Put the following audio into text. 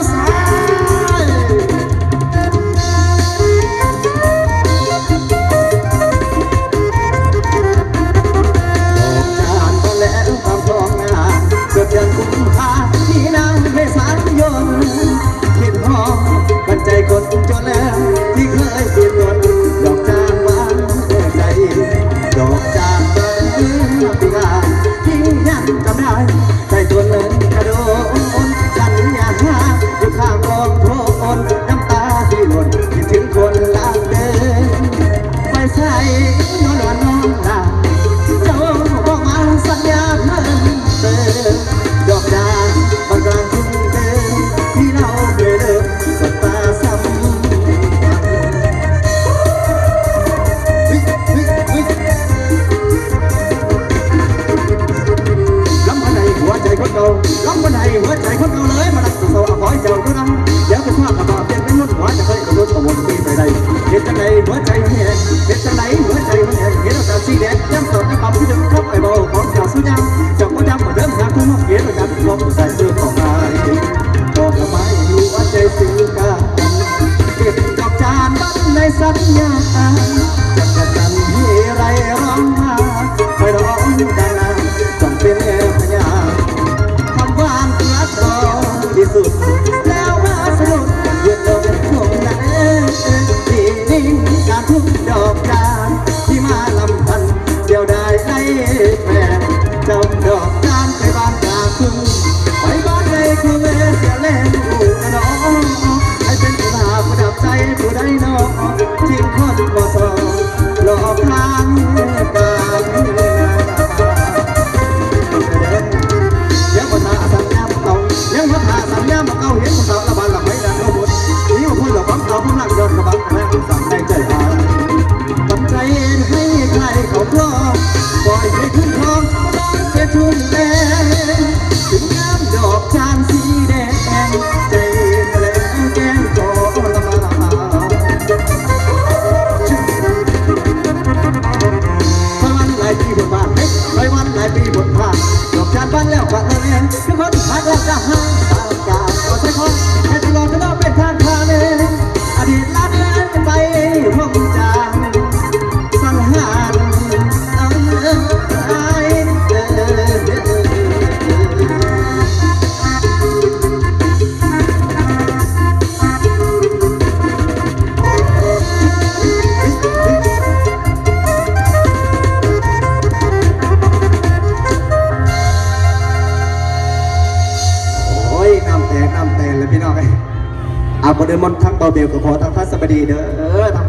বুঝতে คนไห้หัวใจคนเอาเลยมาดักสู้เอาขอให้เจ้าดูนะ Yeah. ไปวันไหนายปีบนผ่านดอกจานบ้านแล้วกเงินเงินทุกคนหักแล้วจะหา แล้วพี่น้องเอ้เอาก็เดินมอนทั้งเบาเบลกับขอทั้งทัศบดีเด้อทั้ง